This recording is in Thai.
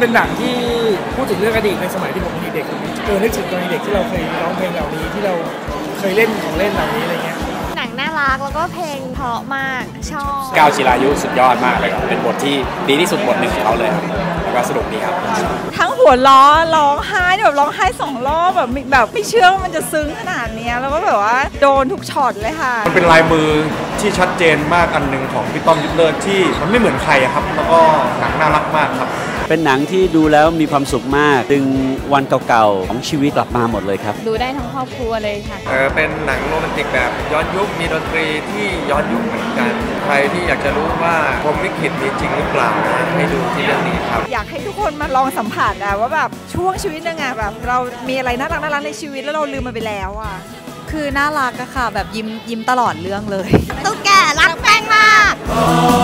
เป็นหนังที่พูดถึงเรื่องอดีตในสมัยที่ผมเป็นเด็กๆเออนึกถึงตอนเด็กที่เราเคยร้องเพลงเหล่านี้ที่เราเคยเล่นของเล่นเหล่านี้อะไรเงี้ยหนังน่ารักแล้วก็เพลงเพราะมากชอบก้าวจิรายุสุดยอดมากเลยครับเป็นบทที่ดีที่สุดบทหนึ่งของเขาเลยครับแล้วก็สนุกดีครับ ทั้งหัวล้อร้องไห้แบบร้องไห้สองรอบแบบไม่แบบไม่เชื่อว่ามันจะซึ้งขนาดเนี้ยแล้วก็แบบว่าโดนทุกช็อตเลยค่ะมันเป็นลายมือที่ชัดเจนมากอันหนึ่งของพี่ต้อมยุทธเลิศที่มันไม่เหมือนใครอะครับ แล้วก็หนังน่ารักมากครับ เป็นหนังที่ดูแล้วมีความสุขมากดึงวันเก่าๆของชีวิตกลับมาหมดเลยครับ ดูได้ทั้งครอบครัวเลยค่ะ เออเป็นหนังโรแมนติกแบบย้อนยุค มีดนตรีที่ย้อนยุคเหมือนกัน ใครที่อยากจะรู้ว่าพรหมลิขิตมีจริงหรือเปล่านะให้ดูที่เรื่องนี้ครับ อยากให้ทุกคนมาลองสัมผัสอะว่าแบบช่วงชีวิตนึงอะแบบ เรามีอะไรน่ารักน่ารักในชีวิตแล้วเราลืมมันไปแล้วอะคือน่ารักอะค่ะ แบบยิ้มยิ้มตลอดเรื่องเลยตุ๊กแกรักแป้งมาก「